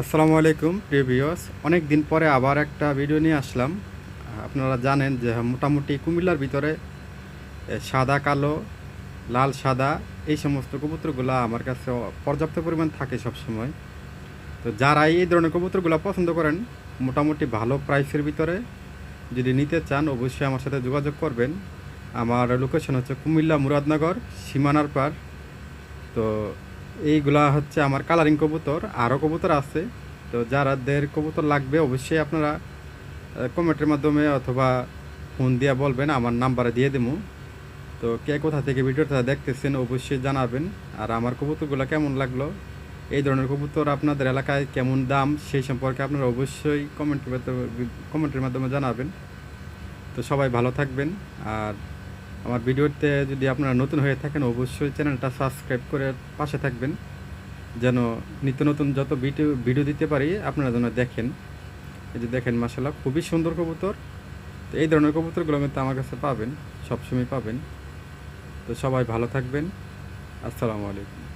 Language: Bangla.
আসসালামু আলাইকুম, প্রিয় ভিউয়ার্স। অনেক দিন পরে আবার একটা ভিডিও নিয়ে আসলাম। আপনারা জানেন যে মোটামুটি কুমিল্লার ভিতরে সাদা, কালো, লাল, সাদা এই সমস্ত কবুতরগুলো আমার কাছে পর্যাপ্ত পরিমাণ থাকে সব সময় তো যারা এই ধরনের কবুতরগুলো পছন্দ করেন, মোটামুটি ভালো প্রাইসের ভিতরে যদি নিতে চান, অবশ্যই আমার সাথে যোগাযোগ করবেন। আমার লোকেশন হচ্ছে কুমিল্লা মুরাদনগর, সীমানার পার তো এইগুলা হচ্ছে আমার কালারিং কবুতর, আরও কবুতর আছে। তো যারাদের কবুতর লাগবে, অবশ্যই আপনারা কমেন্টের মাধ্যমে অথবা ফোন দিয়ে বলবেন, আমার নাম্বারে দিয়ে দেবো তো কে কোথা থেকে ভিডিওটা দেখতেছেন, অবশ্যই জানাবেন। আর আমার কবুতরগুলো কেমন লাগল, এই ধরনের কবুতর আপনাদের এলাকায় কেমন দাম, সেই সম্পর্কে আপনারা অবশ্যই কমেন্টের কমেন্টের মাধ্যমে জানাবেন। তো সবাই ভালো থাকবেন, আর আমার ভিডিওতে যদি আপনারা নতুন হয়ে থাকেন, অবশ্যই চ্যানেলটা সাবস্ক্রাইব করে পাশে থাকবেন, যেন নিত্য নতুন যত ভিডিও ভিডিও দিতে পারি, আপনারা যেন দেখেন। এই যে দেখেন মাসাল্লাহ খুবই সুন্দর কবুতর। তো এই ধরনের কবুতরগুলো কিন্তু আমার কাছে পাবেন, সবসময় পাবেন। তো সবাই ভালো থাকবেন। আসসালামু আলাইকুম।